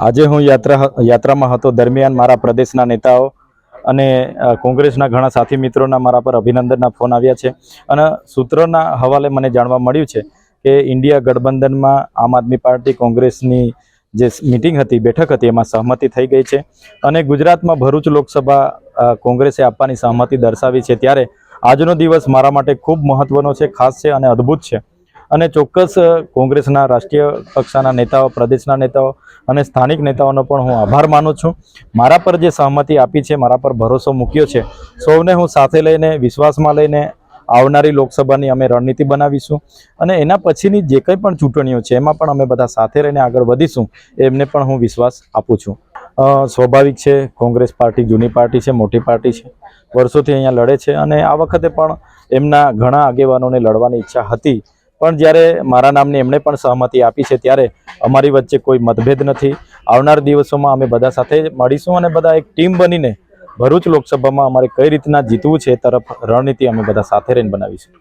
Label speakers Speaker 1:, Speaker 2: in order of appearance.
Speaker 1: આજે હું યાત્રા યાત્રામાં હતો. દરમિયાન મારા પ્રદેશના નેતાઓ અને કોંગ્રેસના ઘણા સાથી મિત્રોના મારા પર અભિનંદનના ફોન આવ્યા છે. અને સૂત્રોના હવાલે મને જાણવા મળ્યું છે કે ઇન્ડિયા ગઠબંધનમાં આમ આદમી પાર્ટી કોંગ્રેસની જે મિટિંગ હતી, બેઠક હતી, એમાં સહમતિ થઈ ગઈ છે. અને ગુજરાતમાં ભરૂચ લોકસભા કોંગ્રેસે આપવાની સહમતિ દર્શાવી છે. ત્યારે આજનો દિવસ મારા માટે ખૂબ મહત્વનો છે, ખાસ છે અને અદ્ભુત છે. અને ચોક્કસ કોંગ્રેસના રાષ્ટ્રીય કક્ષાના નેતાઓ, પ્રદેશના નેતાઓ અને સ્થાનિક નેતાઓનો પણ હું આભાર માનું છું. મારા પર જે સહમતિ આપી છે, મારા પર ભરોસો મૂક્યો છે, સૌને હું સાથે લઈને, વિશ્વાસમાં લઈને આવનારી લોકસભાની અમે રણનીતિ બનાવીશું અને એના પછીની જે કંઈ પણ ચૂંટણીઓ છે, એમાં પણ અમે બધા સાથે રહીને આગળ વધીશું, એમને પણ હું વિશ્વાસ આપું છું. સ્વાભાવિક છે, કોંગ્રેસ પાર્ટી જૂની પાર્ટી છે, મોટી પાર્ટી છે, વર્ષોથી અહીંયા લડે છે અને આ વખતે પણ એમના ઘણા આગેવાનોને લડવાની ઈચ્છા હતી. પણ જ્યારે મારા નામની એમણે પણ સહમતિ આપી છે, ત્યારે અમારી વચ્ચે કોઈ મતભેદ નથી. આવનાર દિવસોમાં અમે બધા સાથે મળીશું અને બધા એક ટીમ બનીને ભરૂચ લોકસભામાં અમારે કઈ રીતના જીતવું છે તરફ રણનીતિ અમે બધા સાથે રહીને બનાવીશું.